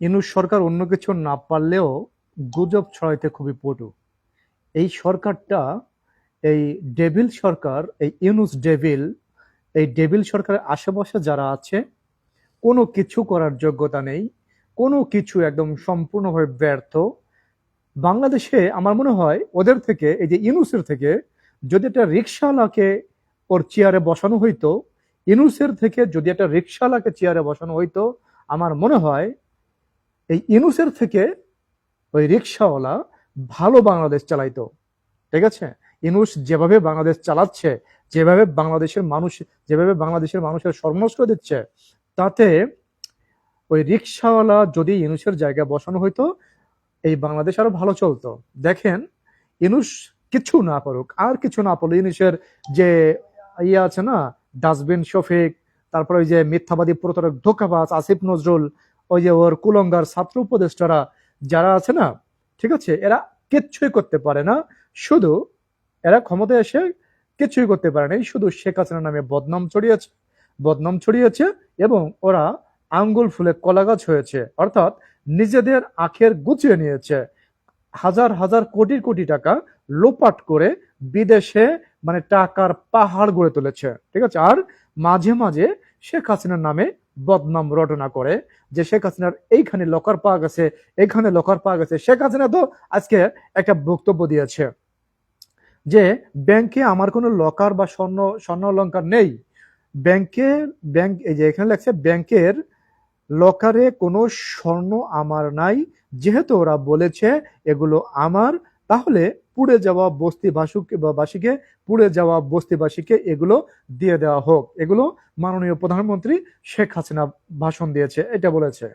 ইনুস সরকার অন্য কিছু না পারলেও গুজব ছড়াইতে খুবই পটু। এই সরকারটা, এই ডেভিল সরকার, এই ইউনুস ডেভিল, এই ডেভিল সরকারের আশেপাশে যারা আছে, কোনো কিছু করার যোগ্যতা নেই, কোনো কিছু একদম সম্পূর্ণভাবে ব্যর্থ। বাংলাদেশে আমার মনে হয় ওদের থেকে, এই যে ইউনুসের থেকে, যদি একটা রিক্সাওয়ালাকে ওর চেয়ারে বসানো হইতো ইনুসের থেকে যদি একটা রিক্সাওয়ালাকে চেয়ারে বসানো হইতো, আমার মনে হয় এই ইনুসের থেকে ওই রিক্সাওয়ালা ভালো বাংলাদেশ চালাইতো। ঠিক আছে? ইনুস যেভাবে বাংলাদেশ চালাচ্ছে, যেভাবে বাংলাদেশের মানুষ, যেভাবে বাংলাদেশের মানুষের সর্বনষ্ট দিচ্ছে, তাতে ওই রিক্সাওয়ালা যদি ইনুসের জায়গায় বসানো হইতো, এই বাংলাদেশ আরও ভালো চলতো। দেখেন, ইনুস কিছু না পারুক আর কিছু না পারল ইনুসের যে ইয়ে আছে না, ডাস্টবিন শফিক, তারপরে ওই যে মিথ্যাবাদী প্রতারক ধোকাবাজ আসিফ নজরুল ওই যে ওর কুলঙ্গার ছাত্র উপদেষ্টারা যারা আছে না, ঠিক আছে, এরা কিচ্ছুই করতে পারে না। শুধু এরা ক্ষমতায় এসে কিছুই করতে পারে না। শুধু শেখ হাসিনা নামে বদনাম ছড়িয়েছে বদনাম ছড়িয়েছে এবং ওরা আঙ্গুল ফুলে কলা গাছ হয়েছে, অর্থাৎ নিজেদের আখের গুছিয়ে নিয়েছে। হাজার হাজার কোটি কোটি টাকা লোপাট করে বিদেশে মানে টাকার পাহাড় গড়ে তুলেছে, ঠিক আছে। আর মাঝে মাঝে শেখ হাসিনার নামে বদনাম রটনা করে যে শেখ হাসিনার এইখানে লকার পাওয়া গেছে, এইখানে লকার পাওয়া গেছে। শেখ হাসিনা তো আজকে একটা বক্তব্য দিয়েছে যে, ব্যাংকে আমার কোনো লকার বা স্বর্ণ স্বর্ণ অলঙ্কার নেই। ব্যাংকের ব্যাংক, এই যে এখানে লেখছে, ব্যাংকের লকারে কোনো স্বর্ণ আমার নাই। যেহেতু ওরা বলেছে এগুলো আমার তাহলে পুড়ে যাওয়া বস্তি বাসুক বা বাসীকে, পুড়ে যাওয়া বস্তিবাসীকে এগুলো দিয়ে দেওয়া হোক। এগুলো মাননীয় প্রধানমন্ত্রী শেখ হাসিনা ভাষণ দিয়েছে, এটা বলেছে।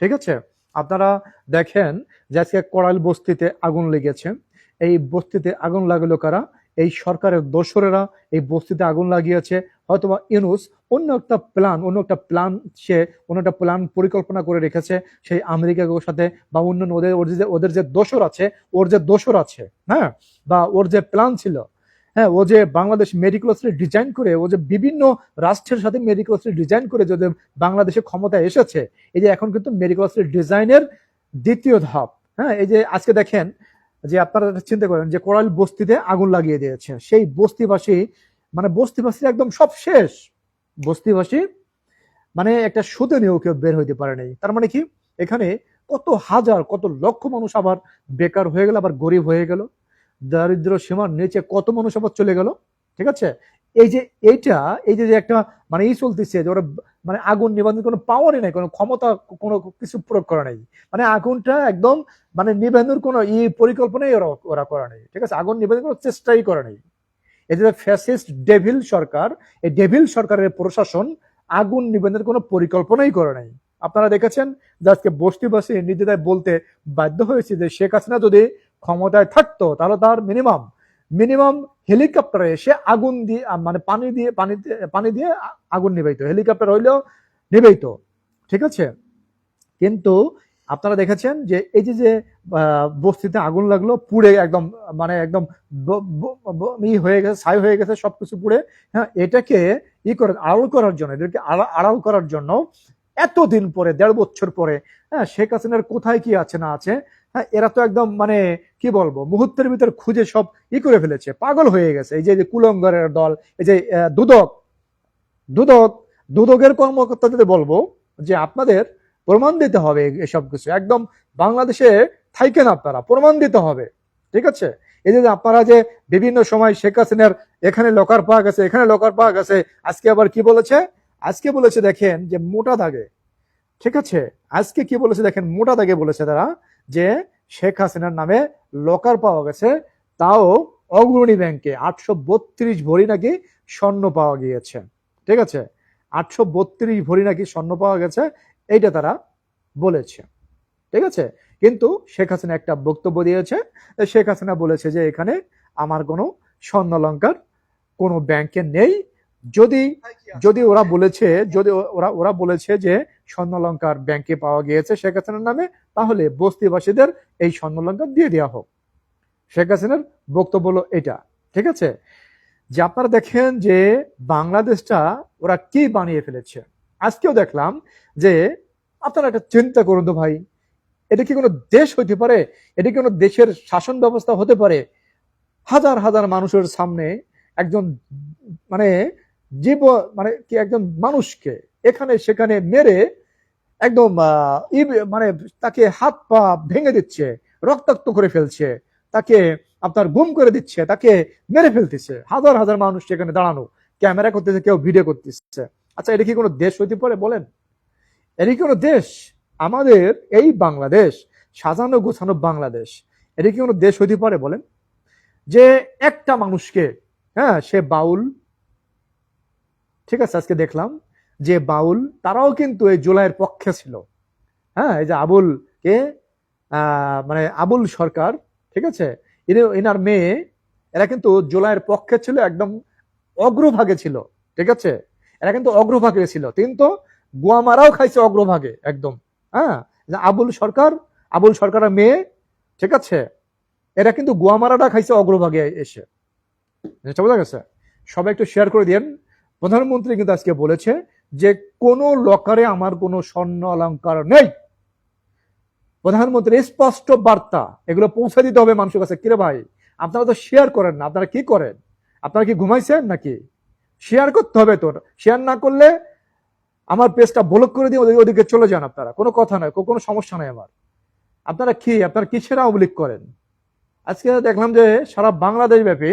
ঠিক আছে? আপনারা দেখেন যে আজকে কড়াইল বস্তিতে আগুন লেগেছে। এই বস্তিতে আগুন লাগল কারা? এই সরকারের দোসরেরা এই বস্তিতে আগুন লাগিয়েছে। হয়তোবা ইউনুস অন্য একটা প্ল্যান অন্য একটা প্ল্যান সে, অন্য একটা প্ল্যান পরিকল্পনা করে রেখেছে সেই আমেরিকার সাথে বা অন্য ওদের, ওর যে, ওদের যে দোসর আছে, ওর যে দোসর আছে হ্যাঁ? বা ওর যে প্ল্যান ছিল হ্যাঁ? ও যে বাংলাদেশ মেডিকেল ডিজাইন করে, ও যে বিভিন্ন রাষ্ট্রের সাথে মেডিকেল ডিজাইন করে যদি বাংলাদেশে ক্ষমতায় এসেছে, এই যে এখন কিন্তু মেডিকেল ডিজাইনের দ্বিতীয় ধাপ হ্যাঁ? এই যে আজকে দেখেন যে আপনারা চিন্তা করেন যে কোরাল বস্তিতে আগুন লাগিয়ে দিয়েছে, সেই বস্তিবাসী মানে বস্তিবাসী একদম সব শেষ। বস্তিবাসী মানে একটা সুদে নিয়েও কেউ বের হইতে পারে নাই। তার মানে কি? এখানে কত হাজার, কত লক্ষ মানুষ আবার বেকার হয়ে গেল, আবার গরিব হয়ে গেল। দারিদ্র সীমার নিচে কত মানুষ আবার চলে গেল, ঠিক আছে? এই যে এইটা, এই যে একটা মানে এই চলতেছে যে ওরা মানে আগুন নিবানোর কোনো পাওয়ারই নাই, কোনো ক্ষমতা, কোনো কিছু প্রয়োগ করা নেই। মানে আগুনটা একদম মানে নিবেদনের কোনো ই পরিকল্পনাই ওরা ওরা করা নেই, ঠিক আছে? আগুন নিবেদন কোনো চেষ্টাই করা নেই। এই যে ফ্যাসিস্ট ডেভিল সরকার, এই ডেভিল সরকারের প্রশাসন আগুন নিবেদনের কোনো পরিকল্পনাই করে নাই। আপনারা দেখেছেন যে আজকে বস্তিবাসী নিজেদের বলতে বাধ্য হয়েছে যে শেখ হাসিনা যদি ক্ষমতায় থাকতো, তাহলে তার মিনিমাম মিনিমাম হেলিকপ্টারে এসে আগুন দিয়ে মানে পানি দিয়ে, পানি পানি দিয়ে আগুন নিবাইতো। হেলিকপ্টার হইলেও নিবাইতো। ঠিক আছে? কিন্তু আপনারা দেখেছেন যে এই যে যে বস্তিতে আগুন লাগল, পুড়ে একদম মানে একদম হয়ে গেছে, ছাই হয়ে গেছে, সবকিছু পুড়ে। হ্যাঁ এটাকে ই করে আড়াল করার জন্য, এদেরকে আড়াল করার জন্য এতদিন পরে, দেড় বছর পরে হ্যাঁ শেখ হাসিনার কোথায় কি আছে না আছে হ্যাঁ এরা তো একদম মানে কি বলব, মুহূর্তের ভিতর খুঁজে সব ই করে ফেলেছে, পাগল হয়ে গেছে। এই যে কুলঙ্গরের দল, এই যে দুদক দুদক, দুদকের কর্মকর্তাদের বলব, যে আপনাদের প্রমাণ দিতে হবে এসব কিছু। একদম বাংলাদেশে থাইকেন আপনারা, প্রমাণ দিতে হবে, ঠিক আছে? এই যে আপনারা যে বিভিন্ন সময় শেখ হাসিনার এখানে লকার পাওয়া গেছে, এখানে লকার পাওয়া গেছে, আজকে আবার কি বলেছে? আজকে বলেছে, দেখেন যে মোটা দাগে, ঠিক আছে? আজকে কি বলেছে, দেখেন মোটা দাগে বলেছে তারা যে শেখ হাসিনার নামে লকার পাওয়া গেছে, তাও অগ্রণী ব্যাংকে আটশো বত্রিশ ভরি নাকি স্বর্ণ পাওয়া গিয়েছে। ঠিক আছে? আটশো বত্রিশ ভরি নাকি স্বর্ণ পাওয়া গেছে, এইটা তারা বলেছে। ঠিক আছে? কিন্তু শেখ হাসিনা একটা বক্তব্য দিয়েছে। শেখ হাসিনা বলেছে যে এখানে আমার কোনো স্বর্ণালঙ্কার কোনো ব্যাংকে নেই। যদি যদি ওরা বলেছে, যদি ওরা ওরা বলেছে যে স্বর্ণালঙ্কার ব্যাংকে পাওয়া গিয়েছে শেখ হাসিনার নামে, তাহলে বস্তিবাসীদের এই স্বর্ণালঙ্কার দিয়ে দেওয়া হোক। শেখ হাসিনার বক্তব্য হলো এটা, ঠিক আছে? যে আপনারা দেখেন যে বাংলাদেশটা ওরা কি বানিয়ে ফেলেছে। আজকেও দেখলাম যে আপনারা একটা চিন্তা করুন তো ভাই, এটা কি কোনো দেশ হইতে পারে? এটা কি কোনো দেশের শাসন ব্যবস্থা হতে পারে? হাজার হাজার মানুষের সামনে একজন মানে জীব মানে কি একজন মানুষকে এখানে সেখানে মেরে একদম মানে তাকে হাত পা ভেঙে দিচ্ছে, রক্তাক্ত করে ফেলছে, তাকে আপনার গুম করে দিচ্ছে, তাকে মেরে ফেলতেছে। হাজার হাজার মানুষ সেখানে দাঁড়ানো, ক্যামেরা করতেছে, কেউ ভিডিও করতেছে। আচ্ছা এটা কি কোনো দেশ হইতে পারে বলেন? এটা কি কোনো দেশ? আমাদের এই বাংলাদেশ, সাজানো গোছানো বাংলাদেশ, এটা কি কোনো দেশ হইতে পারে বলেন? যে একটা মানুষকে হ্যাঁ সে বাউল ঠিক আছে, আজকে দেখলাম যে বাউল, তারাও কিন্তু এই জুলাইয়ের পক্ষে ছিল। হ্যাঁ এই যে আবুল কে মানে আবুল সরকার, ঠিক আছে এনার মেয়ে, এরা কিন্তু জুলাইয়ের পক্ষে ছিল, একদম অগ্রভাগে ছিল, ঠিক আছে, এরা কিন্তু অগ্রভাগে ছিল। কিন্তু গুয়ামারাও খাইছে অগ্রভাগে, একদম হ্যাঁ আবুল সরকার, আবুল সরকারের মেয়ে, ঠিক আছে, এরা কিন্তু গুয়ামারাটা খাইছে অগ্রভাগে এসে। বোঝা গেছে? সবাই একটু শেয়ার করে দিন প্রধানমন্ত্রী কিন্তু আজকে বলেছে যে কোনো লকারে আমার কোনো স্বর্ণ অলংকার নেই। প্রধানমন্ত্রী স্পষ্ট বার্তা, এগুলো পৌঁছে দিতে হবে মানুষের কাছে। কিরে ভাই, আপনারা তো শেয়ার করেন না, আপনারা কি করেন? আপনারা কি ঘুমাইছেন নাকি? শেয়ার করতে হবে তোর শেয়ার না করলে আমার পেজটা ব্লক করে দিয়ে ওদিকে চলে যান আপনারা। কোনো কথা নয় কোনো সমস্যা নাই আমার। আপনারা কি? আপনারা কিসের লীগ করেন? আজকে দেখলাম যে সারা বাংলাদেশ ব্যাপী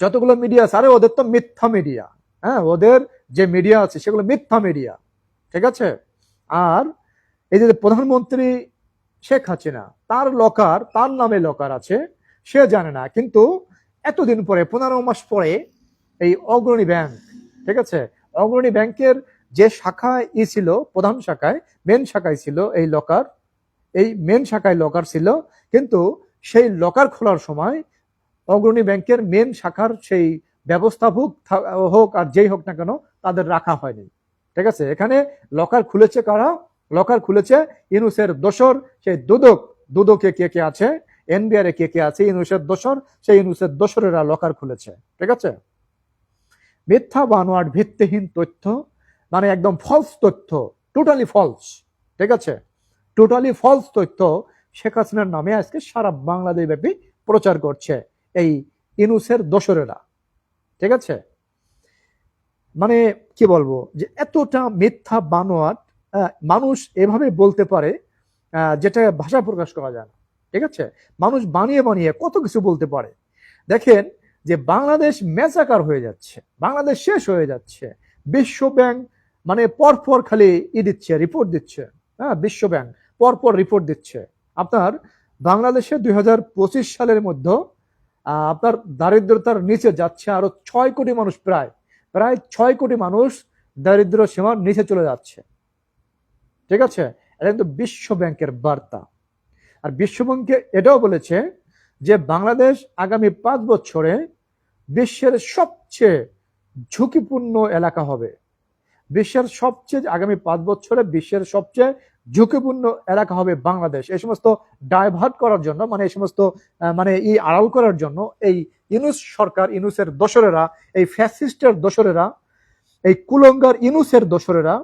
যতগুলো মিডিয়া আছে, আরে ওদের তো মিথ্যা মিডিয়া হ্যাঁ ওদের যে মিডিয়া আছে, সেগুলো মিথ্যা মিডিয়া ঠিক আছে? আর এই যে প্রধানমন্ত্রী শেখ হাসিনা, তার লকার তার নামে লকার আছে, সে জানে না। কিন্তু এতদিন পরে, পনেরো মাস পরে এই অগ্রণী ব্যাংক ঠিক আছে? অগ্রণী ব্যাংকের যে শাখায় ই ছিল, প্রধান শাখায় মেন শাখায় ছিল এই লকার এই মেন শাখায় লকার ছিল। কিন্তু সেই লকার খোলার সময় অগ্রণী ব্যাংকের মেন শাখার সেই ব্যবস্থাপক হোক আর যেই হোক না কেন, তাদের রাখা হয়নি। ঠিক আছে? এখানে লকার খুলেছে কারা? লকার খুলেছে ইনুসের দোসর, সেই দুদক। দুদকে কে কে আছে? এনবিআর এ কে কে আছে? ইনুসের দোসর। সেই ইনুসের দোসরেরা লকার খুলেছে। ঠিক আছে? মিথ্যা, বানোয়াট, ভিত্তিহীন তথ্য মানে একদম ফলস তথ্য টোটালি ফলস ঠিক আছে? টোটালি ফলস তথ্য শেখ হাসিনার নামে আজকে সারা বাংলাদেশ ব্যাপী প্রচার করছে। এই ইনুসের দোসরেরা। ঠিক আছে? মানে কি বলব? যে এতটা মিথ্যা বানোয়াট মানুষ এভাবে বলতে পারে যেটা ভাষা প্রকাশ করা যায় না। ঠিক আছে? মানুষ বানিয়ে বানিয়ে কত কিছু বলতে পারে। দেখেন যে বাংলাদেশ মেচাকার হয়ে যাচ্ছে, বাংলাদেশ শেষ হয়ে যাচ্ছে। বিশ্ব ব্যাংক মানে পরপর খালি ই দিচ্ছে রিপোর্ট দিচ্ছে। হ্যাঁ বিশ্ব ব্যাংক পরপর রিপোর্ট দিচ্ছে। আপনার বাংলাদেশে দুই হাজার পঁচিশ সালের মধ্যে আপনার দারিদ্রতার নিচে যাচ্ছে আরও ছয় কোটি মানুষ প্রায় প্রায় ছয় কোটি মানুষ দারিদ্র সীমার নিচে চলে যাচ্ছে। ঠিক আছে? এটা কিন্তু বিশ্ব ব্যাংকের বার্তা। আর বিশ্ব ব্যাংকে এটাও বলেছে যে বাংলাদেশ আগামী পাঁচ বছরে বিশ্বের সবচেয়ে ঝুঁকিপূর্ণ এলাকা হবে। বিশ্বের সবচেয়ে, আগামী পাঁচ বছরে বিশ্বের সবচেয়ে ঝুঁকিপূর্ণ এলাকা হবে বাংলাদেশ। এই সমস্ত ডাইভার্ট করার জন্য মানে এই সমস্ত মানে ই আড়াল করার জন্য এই ইনুস সরকার ইনুসের দোসরেরা, এই ফ্যাসিস্টের দোসরেরা, এই কুলঙ্গার ইনুসের দোসরেরা,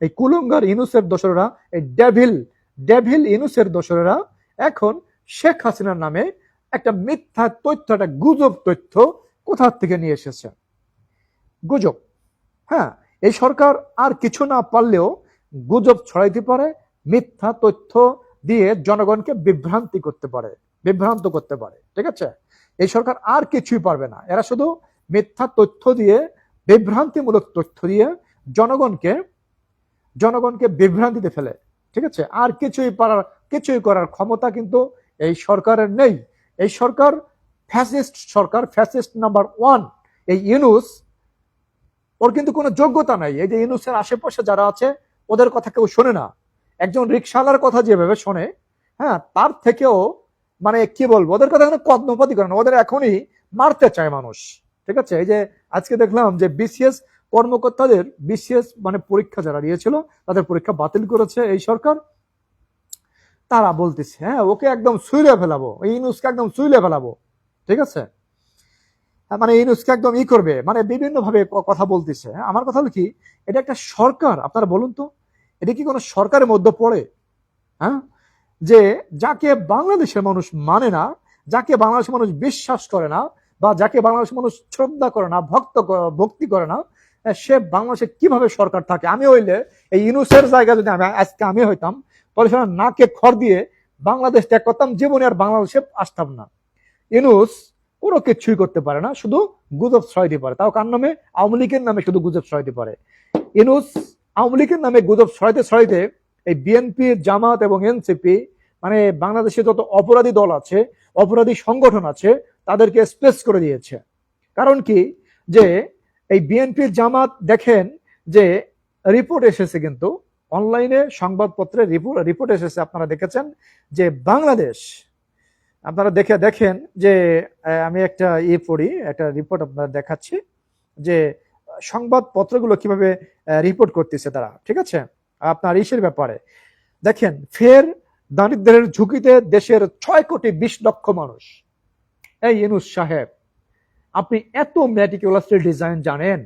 এই কুলঙ্গার ইনুসের দোসরেরা, এই ডেভিল ডেভিল ইনুসের দোসরেরা, এখন শেখ হাসিনার নামে একটা মিথ্যা তথ্য, একটা গুজব তথ্য কোথা থেকে নিয়ে এসেছে? গুজব। হ্যাঁ এই সরকার আর কিছু না পারলেও গুজব ছড়াইতে পারে মিথ্যা তথ্য দিয়ে জনগণকে বিভ্রান্তি করতে পারে, বিভ্রান্ত করতে পারে, ঠিক আছে? এই সরকার আর কিছুই পারবে না। এরা শুধু মিথ্যা তথ্য দিয়ে, বিভ্রান্তিমূলক তথ্য দিয়ে জনগণকে জনগণকে বিভ্রান্তিতে ফেলে, ঠিক আছে? আর কিছুই পারার, কিছুই করার ক্ষমতা কিন্তু এই সরকারের নেই। এই সরকার ফ্যাসিস্ট সরকার, ফ্যাসিস্ট নাম্বার ওয়ান। এই ইউনুস, ওর কিন্তু কোনো যোগ্যতা নাই। এই যে ইউনুসের আশেপাশে যারা আছে, ওদের কথা কেউ শোনে না। একজন রিক্সাওয়ালার কথা যেভাবে শোনে হ্যাঁ তার থেকেও মানে কি বলব ওদের কথা কোনো কর্ণপাতি করে না ওদের এখনই মারতে চায় মানুষ ঠিক আছে? এই যে আজকে দেখলাম যে বিসিএস কর্মকর্তাদের বিসিএস মানে পরীক্ষা যারা দিয়েছিল তাদের পরীক্ষা বাতিল করেছে এই সরকার। তারা বলতেছে হ্যাঁ ওকে একদম সুইলে ফেলাবো এই ইনুসকে একদম সুইলে ফেলাবো ঠিক আছে? হ্যাঁ, মানে ইনুসকে একদম ই করবে মানে বিভিন্ন ভাবে কথা বলতেছে। আমার কথা হলো কি এটা একটা সরকার আপনারা বলুন তো এটা কি কোনো সরকারের মধ্যে পড়ে? হ্যাঁ? যে যাকে বাংলাদেশের মানুষ মানে না, যাকে বাংলাদেশের মানুষ বিশ্বাস করে না, বা যাকে বাংলাদেশের মানুষ শ্রদ্ধা করে না, ভক্ত ভক্তি করে না সে বাংলাদেশে কীভাবে সরকার থাকে? আমি হইলে এই ইনুসের জায়গা যদি আমি আজকে আমি হইতাম সেটা নাকে খড় দিয়ে বাংলাদেশ ত্যাগ করতাম, জীবনে আর বাংলাদেশে আসতাম না। ইনুস কোনো কিছুই করতে পারে না, শুধু গুজব ছড়াইতে পারে। তাও কার নামে? আওয়ামী লীগের নামে শুধু গুজব ছড়াইতে পারে। ইনুস আওয়ামী লীগের নামে গুজব ছড়াইতে ছড়াইতে এই বিএনপি জামাত এবং এনসিপি মানে বাংলাদেশে যত অপরাধী দল আছে, অপরাধী সংগঠন আছে, তাদেরকে স্পেস করে দিয়েছে। কারণ কি? যে এই বিএনপির জামাত দেখেন যে রিপোর্ট এসেছে কিন্তু, অনলাইনে সংবাদপত্রে রিপোর্ট রিপোর্ট এসেছে, আপনারা দেখেছেন যে বাংলাদেশ, আপনারা দেখে দেখেন যে আমি একটা ইয়ে পড়ি, একটা রিপোর্ট আপনারা দেখাচ্ছি যে সংবাদপত্রগুলো কীভাবে রিপোর্ট করতেছে তারা, ঠিক আছে? আপনার ইসের ব্যাপারে। দেখেন, ফের দারিদ্রের ঝুঁকিতে দেশের ছয় কোটি বিশ লক্ষ মানুষ। এই ইনুস সাহেব, আপনি এত ম্যাটিকুলাসলি ডিজাইন জানেন,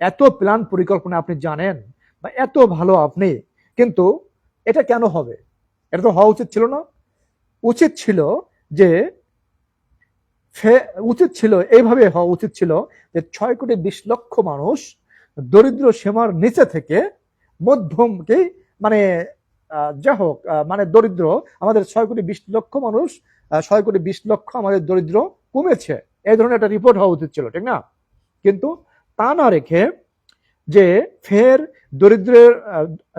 এত প্ল্যান পরিকল্পনা আপনি জানেন, বা এত ভালো আপনি, কিন্তু এটা কেন হবে? এটা তো হওয়া উচিত ছিল না। উচিত ছিল যে ফে- উচিত ছিল, এইভাবে হওয়া উচিত ছিল যে ছয় কোটি বিশ লক্ষ মানুষ দরিদ্র সীমার নিচে থেকে মধ্যমকে মানে যা হোক মানে দরিদ্র, আমাদের ছয় কোটি বিশ লক্ষ মানুষ ছয় কোটি বিশ লক্ষ আমাদের দরিদ্র কমেছে। এই ধরনের একটা রিপোর্ট হওয়া উচিত ছিল, ঠিক না? কিন্তু তা না রেখে যে ফের দরিদ্রের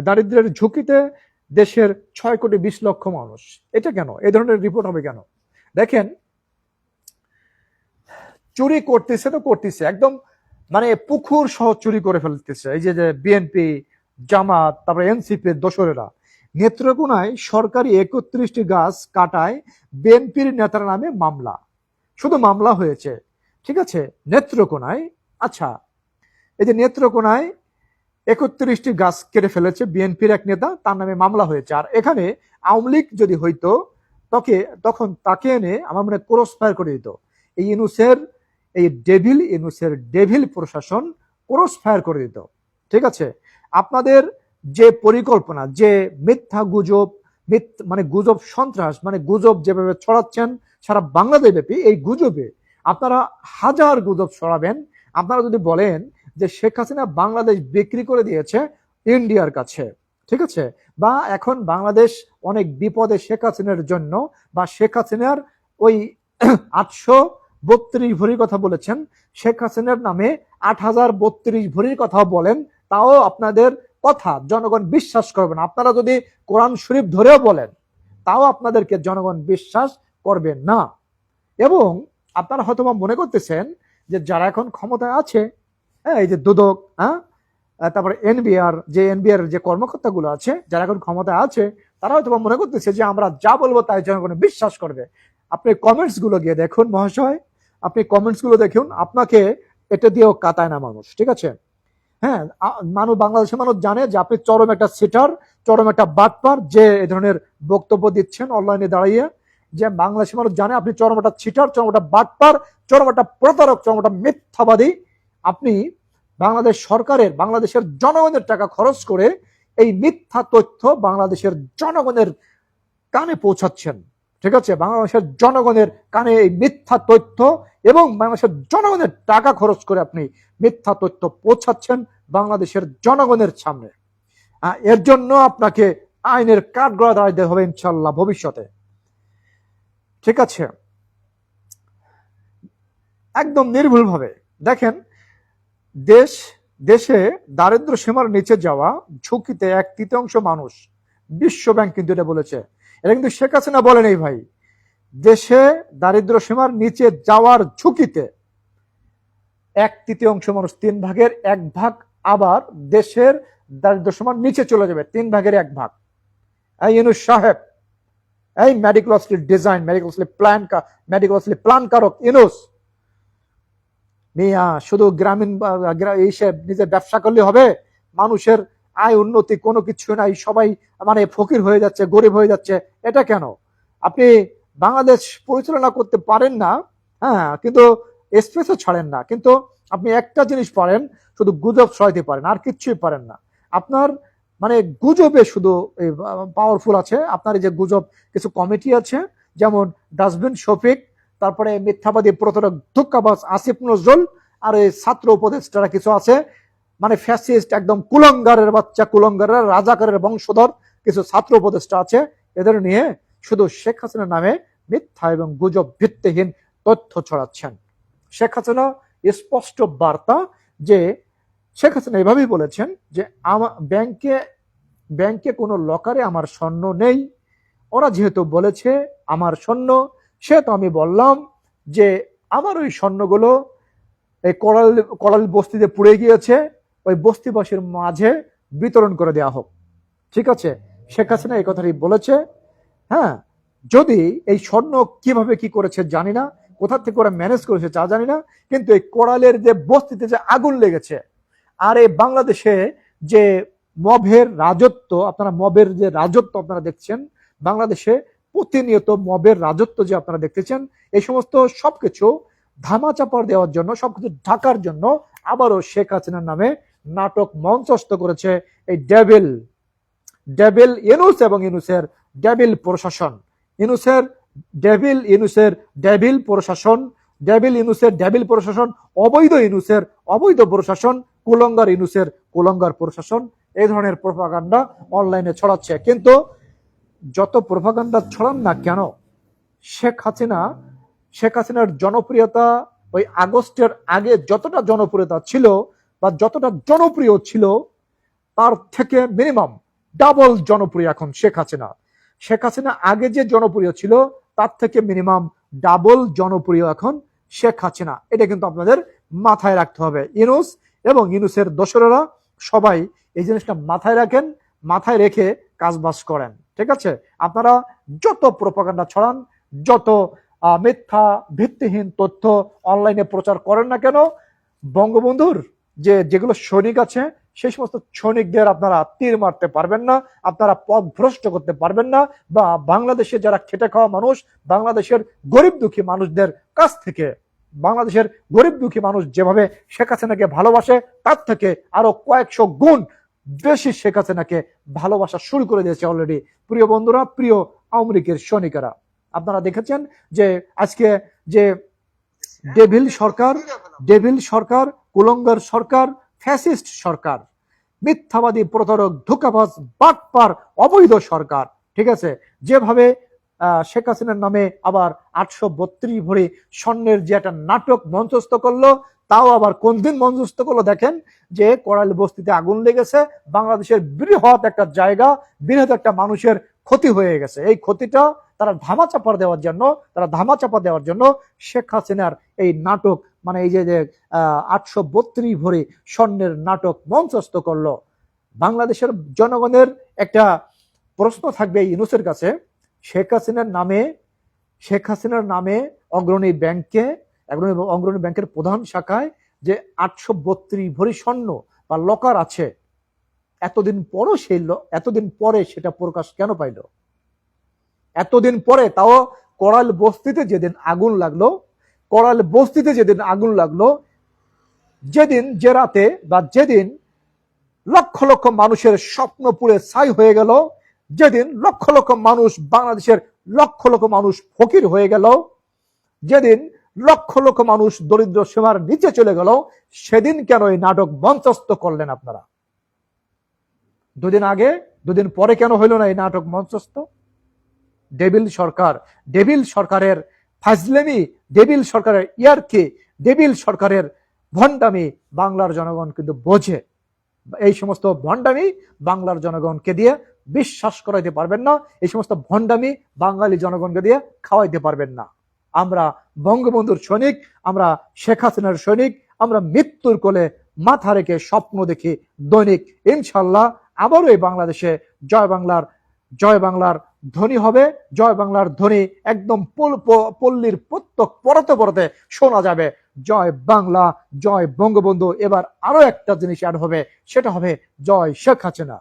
দারিদ্রের ঝুঁকিতে দেশের ছয় কোটি বিশ লক্ষ মানুষ, এটা কেন? এই ধরনের রিপোর্ট হবে কেন? দেখেন চুরি করতেছে তো করতেছে। একদম মানে পুকুর সহ চুরি করে ফেলতেছে। এই যে বিএনপি জামাত, তারপরে এনসিপির দোসরেরা। নেত্রকোনায় সরকারি একত্রিশটি গাছ কাটায় বিএনপির নেতার নামে মামলা। শুধু মামলা হয়েছে। ঠিক আছে? নেত্রকোনায় আচ্ছা। এই যে নেত্রকোনায় একত্রিশটি গাছ কেটে ফেলেছে বিএনপির এক নেতা, তার নামে মামলা হয়েছে। আর এখানে আওয়ামী লীগ যদি হইতো, তকে, তখন তাকে এনে আমার মনে ক্রস ফায়ার করে দিত। এই ইনুসের এই ডেভিল ইনুসের ডেভিল প্রশাসন ক্রস ফায়ার করে দিত। ঠিক আছে? আপনাদের যে পরিকল্পনা, যে মিথ্যা গুজব মানে গুজব সন্ত্রাস মানে গুজব যেভাবে ছড়াচ্ছেন সারা বাংলাদেশ ব্যাপী, এই গুজবে আপনারা হাজার গুজব ছড়াবেন। আপনারা যদি বলেন যে শেখ হাসিনা বাংলাদেশ বিক্রি করে দিয়েছে ইন্ডিয়ার কাছে, ঠিক আছে? বা এখন বাংলাদেশ অনেক বিপদে শেখ হাসিনার জন্য বা শেখ হাসিনার ওই আটশো বত্রিশ ভরির কথা বলেছেন। শেখ হাসিনার নামে আট হাজার বত্রিশ ভরির কথা বলেন, তাও আপনাদের কথা জনগণ বিশ্বাস করবে না। আপনারা যদি কোরআন শরীফ ধরেও বলেন, তাও আপনাদেরকে জনগণ বিশ্বাস করবে না। এবং আপনারা হয়তো মনে করতেছেন যে যারা এখন ক্ষমতায় আছে হ্যাঁ এই যে দুদক হ্যাঁ তারপরে এনবিআর, যে এনবিআর যে কর্মকর্তাগুলো আছে, যারা এখন ক্ষমতায় আছে, তারা হয়তো মনে করতেছে যে আমরা যা বলব তাই জনগণ বিশ্বাস করবে। আপনি কমেন্টসগুলো গিয়ে দেখুন মহাশয়। আপনি কমেন্টসগুলো দেখুন, আপনাকে এটা দিয়েও কাতায় না মানুষ, ঠিক আছে? হ্যাঁ মানুষ, বাংলাদেশের মানুষ জানে যে আপনি চরম একটা সিটার চরম একটা বাটপার যে এ ধরনের বক্তব্য দিচ্ছেন অনলাইনে দাঁড়িয়ে যে বাংলাদেশের মানুষ জানে আপনি চরম একটা সিটার চরম একটা বাটপার, চরম একটা প্রতারক, চরম একটা মিথ্যাবাদী। আপনি বাংলাদেশ সরকারের, বাংলাদেশের জনগণের টাকা খরচ করে এই মিথ্যা তথ্য বাংলাদেশের জনগণের কানে পৌঁছাচ্ছেন। ঠিক আছে? বাংলাদেশের জনগণের কানে এই মিথ্যা তথ্য এবং বাংলাদেশের জনগণের টাকা খরচ করে আপনি মিথ্যা তথ্য পৌঁছাচ্ছেন বাংলাদেশের জনগণের সামনে। এর জন্য আপনাকে আইনের কাঠগড়া দাঁড়াইতে হবে ইনশাল্লাহ ভবিষ্যতে। ঠিক আছে? একদম নির্ভুলভাবে। দেখেন, দেশ, দেশে দারিদ্র সীমার নিচে যাওয়া ঝুঁকিতে এক তৃতীয়াংশ মানুষ, বিশ্ব ব্যাংক কিন্তু এটা বলেছে এটা কিন্তু শেখ হাসিনা বলেন এই ভাই। দেশে দারিদ্র সীমার নিচে যাওয়ার ঝুঁকিতে এক তৃতীয়াংশ মানুষ তিন ভাগের এক ভাগ আবার দেশের দারিদ্র সীমার নিচে চলে যাবে, তিন ভাগের এক ভাগ। এই ইউনুস সাহেব, এই meticulously design meticulously plan meticulously plan কারক ইউনুস। মিয়া, শুধু গ্রামীণ নিজের ব্যবসা করলে হবে, মানুষের আয় উন্নতি কোনো কিছু নাই, সবাই মানে ফকির হয়ে যাচ্ছে, গরিব হয়ে যাচ্ছে। এটা কেন? আপনি বাংলাদেশ পরিচালনা করতে পারেন না হ্যাঁ কিন্তু স্পেসও ছাড়েন না। কিন্তু আপনি একটা জিনিস পারেন, শুধু গুজব ছড়াইতে পারেন, আর কিচ্ছুই পারেন না। আপনার মানে গুজবে শুধু পাওয়ারফুল আছে। আপনার এই যে গুজব, কিছু কমিটি আছে, যেমন ডাস্টবিন শফিক, তারপরে মিথ্যাবাদী প্রতারক ধুক্কাবাজ আসিফ নজরুল, আর এই ছাত্র উপদেষ্টারা কিছু আছে। মানে ফ্যাসিস্ট একদম কুলঙ্গারের বাচ্চা, কুলঙ্গারের রাজাকারের বংশধর কিছু ছাত্র উপদেষ্টা আছে, এদের নিয়ে শুধু শেখ হাসিনার নামে মিথ্যা এবং গুজব ভিত্তিহীন তথ্য ছড়াচ্ছেন। শেখ হাসিনা স্পষ্ট বার্তা যে শেখ হাসিনা এভাবেই বলেছেন যে আমার ব্যাংকে ব্যাংকে কোনো লকারে আমার স্বর্ণ নেই। ওরা যেহেতু বলেছে আমার স্বর্ণ, সেহেতু আমি বললাম যে আমার ওই স্বর্ণগুলো এই করাল করাল বস্তিতে পুড়ে গিয়েছে। ওই বস্তিবাসীর মাঝে বিতরণ করে দেওয়া হোক। ঠিক আছে? শেখ হাসিনা এই কথাটি বলেছে। হ্যাঁ যদি এই স্বর্ণ কীভাবে কি করেছে জানি না, কোথা থেকে ওরা ম্যানেজ করেছে তা জানি না, কিন্তু এই কোড়ালের যে বস্তিতে যে আগুন লেগেছে, আর এই বাংলাদেশে যে মবের রাজত্ব, আপনারা মবের যে রাজত্ব আপনারা দেখছেন, বাংলাদেশে প্রতিনিয়ত মবের রাজত্ব যে আপনারা দেখতেছেন, এই সমস্ত সবকিছু ধামাচাপা দেওয়ার জন্য, সবকিছু ঢাকার জন্য আবারও শেখ হাসিনার নামে নাটক মঞ্চস্থ করেছে এই ডেভিল ডেভিল ইনুস এবং ইনুসের ডেভিল প্রশাসন। ইনুসের ডেভিল ইনুসের ডেভিল প্রশাসন, ডেভিল ইনুসের ডেভিল প্রশাসন, অবৈধ ইনুসের অবৈধ প্রশাসন, কুলঙ্গার ইনুসের কুলঙ্গার প্রশাসন, এই ধরনের প্রভাকাণ্ডা অনলাইনে ছড়াচ্ছে। কিন্তু যত প্রভাকাণ্ডা ছড়ান না কেন, শেখ হাসিনা, শেখ হাসিনার জনপ্রিয়তা ওই আগস্টের আগে যতটা জনপ্রিয়তা ছিল বা যতটা জনপ্রিয় ছিল, তার থেকে মিনিমাম ডাবল জনপ্রিয় এখন শেখ হাসিনা। শেখ হাসিনা আগে যে জনপ্রিয় ছিল, তার থেকে মিনিমাম ডাবল জনপ্রিয় এখন শেখ হাসিনা। এটা কিন্তু আপনাদের মাথায় রাখতে হবে। ইনুস এবং ইনুসের দোসরেরা সবাই এই জিনিসটা মাথায় রাখেন, মাথায় রেখে কাজবাজ করেন। ঠিক আছে? আপনারা যত প্রপাগান্ডা ছড়ান, যত মিথ্যা, ভিত্তিহীন তথ্য অনলাইনে প্রচার করেন না কেন, বঙ্গবন্ধুর যে যেগুলো সৈনিক আছে সেই সমস্ত সৈনিকদের আপনারা তীর মারতে পারবেন না আপনারা পথ ভ্রষ্ট করতে পারবেন না বা বাংলাদেশে যারা খেটে খাওয়া মানুষ বাংলাদেশের গরিব দুঃখী মানুষদের কাছ থেকে বাংলাদেশের গরিব দুঃখী মানুষ যেভাবে শেখ হাসিনাকে ভালোবাসে তার থেকে আরও কয়েকশো গুণ বেশি শেখ হাসিনাকে ভালোবাসা শুরু করে দিয়েছে অলরেডি প্রিয় বন্ধুরা প্রিয় আওয়ামী লীগের সৈনিকেরা আপনারা দেখেছেন যে আজকে যে ডেভিল সরকার ডেভিল সরকার কুলঙ্গার সরকার, ফ্যাসিস্ট সরকার, মিথ্যাবাদী প্রতারক, ধোকাবাজ, বাটপার, অবৈধ সরকার, ঠিক আছে? যেভাবে শেখ হাসিনার নামে আবার আটশো বত্রিশ ভরি স্বর্ণের যে একটা নাটক মঞ্চস্থ করল, তাও আবার কোন দিন মঞ্চস্থ করল দেখেন? যে করালি বস্তিতে আগুন লেগেছে, বাংলাদেশের বৃহৎ একটা জায়গা, বৃহৎ একটা মানুষের ক্ষতি হয়ে গেছে। এই ক্ষতিটা তারা ধামাচাপা দেওয়ার জন্য, তারা ধামাচাপা দেওয়ার জন্য শেখ হাসিনার এই নাটক মানে এই যে আটশো বত্রিশ ভরি স্বর্ণের নাটক মঞ্চস্থ করল। বাংলাদেশের জনগণের একটা প্রশ্ন থাকবে এই ইনুসের কাছে, শেখ হাসিনার নামে, শেখ হাসিনার নামে অগ্রণী ব্যাংকে অগ্রণী অগ্রণী ব্যাংকের প্রধান শাখায় যে আটশো বত্রিশ ভরি স্বর্ণ বা লকার আছে, এতদিন পরও সেই এতদিন পরে সেটা প্রকাশ কেন পাইল? এতদিন পরে তাও করাল বস্তিতে যেদিন আগুন লাগল, করাল বস্তিতে যেদিন আগুন লাগল, যেদিন যে রাতে বা যেদিন লক্ষ লক্ষ মানুষের স্বপ্ন পুড়ে ছাই হয়ে গেল, যেদিন লক্ষ লক্ষ মানুষ বাংলাদেশের লক্ষ লক্ষ মানুষ ফকির হয়ে গেল, যেদিন লক্ষ লক্ষ মানুষ দরিদ্র সীমার নিচে চলে গেল, সেদিন কেন এই নাটক মঞ্চস্থ করলেন আপনারা? দুদিন আগে, দুদিন পরে কেন হইল না এই নাটক মঞ্চস্থ? ডেভিল সরকার, ডেভিল সরকারের ফাজলেমি, ডেভিল সরকারের ইয়ারকে, ডেভিল সরকারের ভণ্ডামি বাংলার জনগণ কিন্তু বোঝে। এই সমস্ত ভণ্ডামি বাংলার জনগণকে দিয়ে বিশ্বাস করাইতে পারবেন না, এই সমস্ত ভণ্ডামি বাঙালি জনগণকে দিয়ে খাওয়াইতে পারবেন না। আমরা বঙ্গবন্ধুর সৈনিক, আমরা শেখ হাসিনার সৈনিক, আমরা মৃত্যুর কোলে মাথা রেখে স্বপ্ন দেখি দৈনিক। ইনশাল্লাহ আবারও এই বাংলাদেশে জয় বাংলার জয় বাংলার ধ্বনি হবে, জয় বাংলার ধ্বনি একদম পল্লীর প্রত্যেক পরতে পরতে শোনা যাবে। জয় বাংলা, জয় বঙ্গবন্ধু, এবার আরও একটা জিনিস অ্যাড হবে, সেটা হবে জয় শেখ হাসিনা।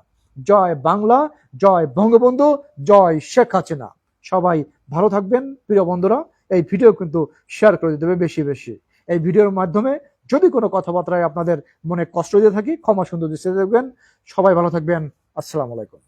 জয় বাংলা, জয় বঙ্গবন্ধু, জয় শেখ হাসিনা। সবাই ভালো থাকবেন, প্রিয় বন্ধুরা, এই ভিডিও কিন্তু শেয়ার করে দিতে হবে বেশি বেশি। এই ভিডিওর মাধ্যমে যদি কোনো কথাবার্তায় আপনাদের মনে কষ্ট দিয়ে থাকি, ক্ষমা সুন্দর দৃষ্টিতে দেখবেন। সবাই ভালো থাকবেন, আসসালামু আলাইকুম।